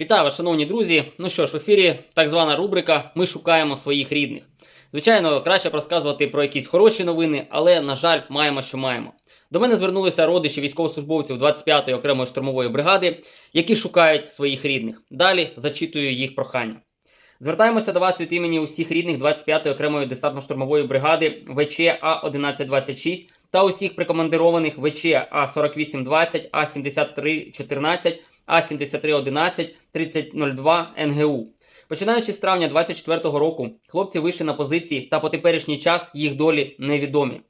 Вітаю шановні друзі. Ну що ж, в ефірі так звана рубрика Ми шукаємо своїх рідних. Звичайно, краще розказувати про якісь хороші новини, але, на жаль, маємо, що маємо. До мене звернулися родичі військовослужбовців 25-ї окремої штурмової бригади, які шукають своїх рідних. Далі зачитую їх прохання. Звертаємося до вас від імені усіх рідних 25-ї окремої десантно-штурмової бригади ВЧ А1126 та усіх прикомандированих ВЧ А4820, А7314, А7311, 3002 НГУ. Починаючи з травня 24-го року, хлопці вийшли на позиції та по теперішній час їх долі невідомі.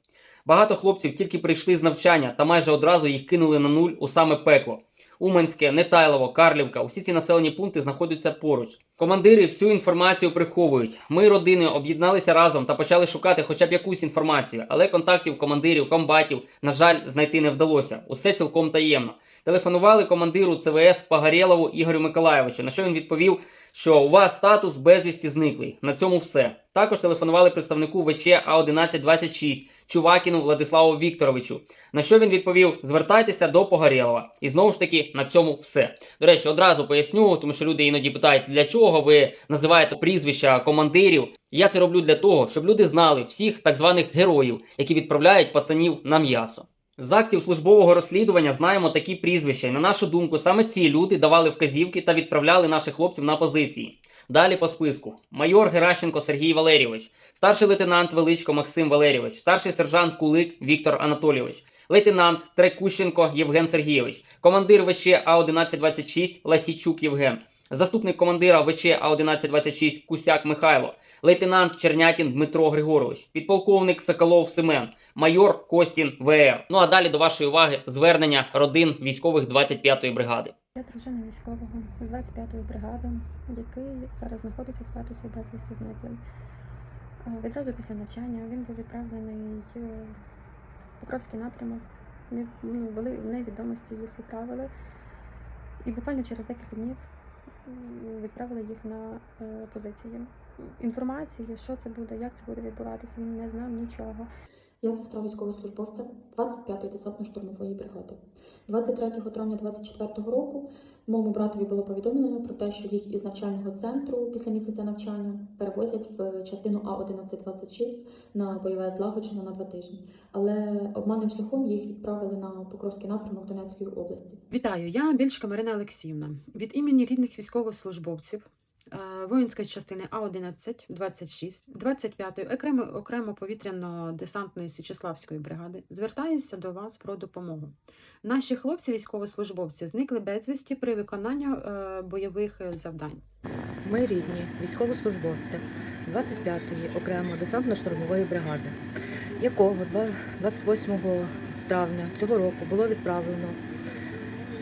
Багато хлопців тільки прийшли з навчання та майже одразу їх кинули на нуль у саме пекло. Уманське, Нетайлово, Карлівка усі ці населені пункти знаходяться поруч. Командири всю інформацію приховують. Ми, родини, об'єдналися разом та почали шукати хоча б якусь інформацію, але контактів командирів, комбатів, на жаль, знайти не вдалося. Усе цілком таємно. Телефонували командиру ЦВС Пагарєлову Ігорю Миколаєвичу, на що він відповів, що у вас статус безвісті зниклий. На цьому все. Також телефонували представнику ВЧ А1126 Чувакіну Владиславу Вікторовичу. На що він відповів: звертайтеся до Погорєлова. І знову ж таки на цьому все. До речі, одразу поясню, тому що люди іноді питають, для чого ви називаєте прізвища командирів. Я це роблю для того, щоб люди знали всіх так званих героїв, які відправляють пацанів на м'ясо. З актів службового розслідування знаємо такі прізвища, і на нашу думку, саме ці люди давали вказівки та відправляли наших хлопців на позиції. Далі по списку: майор Геращенко Сергій Валерійович, старший лейтенант Величко Максим Валерійович, старший сержант Кулик Віктор Анатолійович, лейтенант Трекущенко Євген Сергійович, командир ВЧ А1126 Ласійчук Євген, заступник командира ВЧ А1126 Кусяк Михайло, лейтенант Чернятін Дмитро Григорович, підполковник Соколов Семен, майор Костін ВР. Ну а далі до вашої уваги звернення родин військових 25-ї бригади. Я дружина військового з 25-ї бригади, який зараз знаходиться в статусі безвісті зниклий. Е, Відразу після навчання він був відправлений в Покровський напрямок. Не- ну, були в невідомості їх відправили. І буквально через декілька днів відправили їх на е, позиції. Інформації, що це буде, як це буде відбуватися, він не знав нічого. Я сестра військовослужбовця 25-ї десантно-штурмової бригади. 23 травня 24 року моєму братові було повідомлено про те, що їх із навчального центру після місяця навчання перевозять в частину А1126 на бойове злагодження на два тижні. Але обманним шляхом їх відправили на Покровський напрямок Донецької області. Вітаю, я Більшка Марина Олексіївна. Від імені рідних військовослужбовців воїнської частини А11, 26, 25-ї окремо, окремо повітряно-десантної Січеславської бригади звертаюся до вас про допомогу. Наші хлопці, військовослужбовці, зникли безвісті при виконанні е, бойових завдань. Ми рідні військовослужбовці 25-ї окремо десантно-штурмової бригади, якого два- 28 травня цього року було відправлено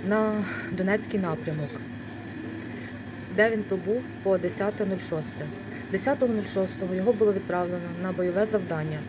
на Донецький напрямок, де він пробув по 10.06. 10.06 його було відправлено на бойове завдання,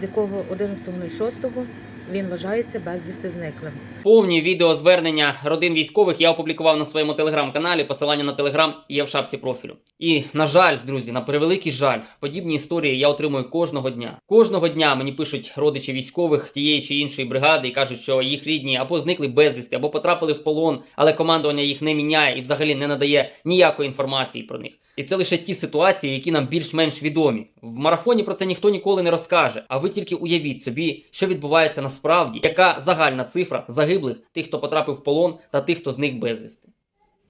з якого 11.06 він вважається безвісти зниклим. Повні відеозвернення родин військових я опублікував на своєму телеграм-каналі. Посилання на телеграм є в шапці профілю. І на жаль, друзі, на превеликий жаль, подібні історії я отримую кожного дня. Кожного дня мені пишуть родичі військових тієї чи іншої бригади і кажуть, що їх рідні або зникли безвісти, або потрапили в полон, але командування їх не міняє і взагалі не надає ніякої інформації про них. І це лише ті ситуації, які нам більш-менш відомі. В марафоні про це ніхто ніколи не розкаже. А ви тільки уявіть собі, що відбувається насправді, яка загальна цифра загиблих, тих, хто потрапив в полон, та тих, хто зник безвісти.